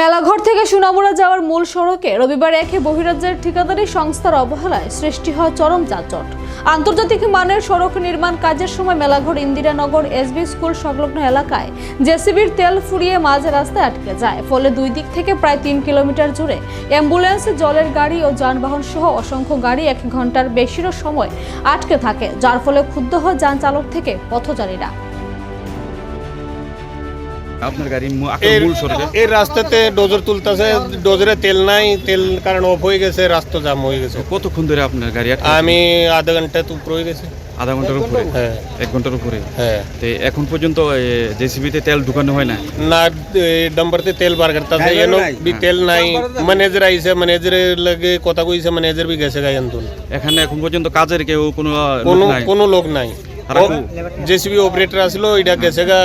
মেলাঘর থেকে সুনামুড়া যাওয়ার মূল সড়কে রবিবার একে বহিরাজ্যের ঠিকাদারি সংস্থার অবহেলায় সৃষ্টি হয় চরম যানজট আন্তর্জাতিক মানের সড়ক নির্মাণ কাজের সময় মেলাঘর ইন্দিরানগর এসবি স্কুল সংলগ্ন এলাকায় জেসিবির তেল ফুরিয়ে মাঝ রাস্তায় আটকে যায়। ফলে দুই দিক থেকে প্রায় তিন কিলোমিটার জুড়ে অ্যাম্বুলেন্স, জলের গাড়ি ও যানবাহন সহ অসংখ্য গাড়ি এক ঘণ্টার বেশিরও সময় আটকে থাকে, যার ফলে ক্ষুব্ধ হয় যান চালক থেকে পথচারীরা। আপনার গাড়ি মূল সড়কে এই রাস্তাতে ডোজর তুলতেছে ডোজরে তেল নাই তেল কারণ অফ হয়ে গেছে রাস্তা জাম হয়ে গেছে। কতক্ষণ ধরে আপনার গাড়ি আমি আধা ঘণ্টা তো উপরে হয়ে গেছে। আধা ঘণ্টার উপরে? হ্যাঁ এক ঘণ্টার উপরে? হ্যাঁ। তো এখন পর্যন্ত জেসিবিতে তেল ঢুকানো হয় না না ডম্বরতে তেল বার করতেছে এনো বি তেল নাই ম্যানেজার আইছে ম্যানেজারের লাগে কথা কইছে ম্যানেজার বি গেছে গাই আন্দোলন এখানে এখন পর্যন্ত কাজের কেউ কোনো লোক কোনো নাই? কোনো লোক নাই? জেসিবি অপারেটর আসলো এটা গেছে গা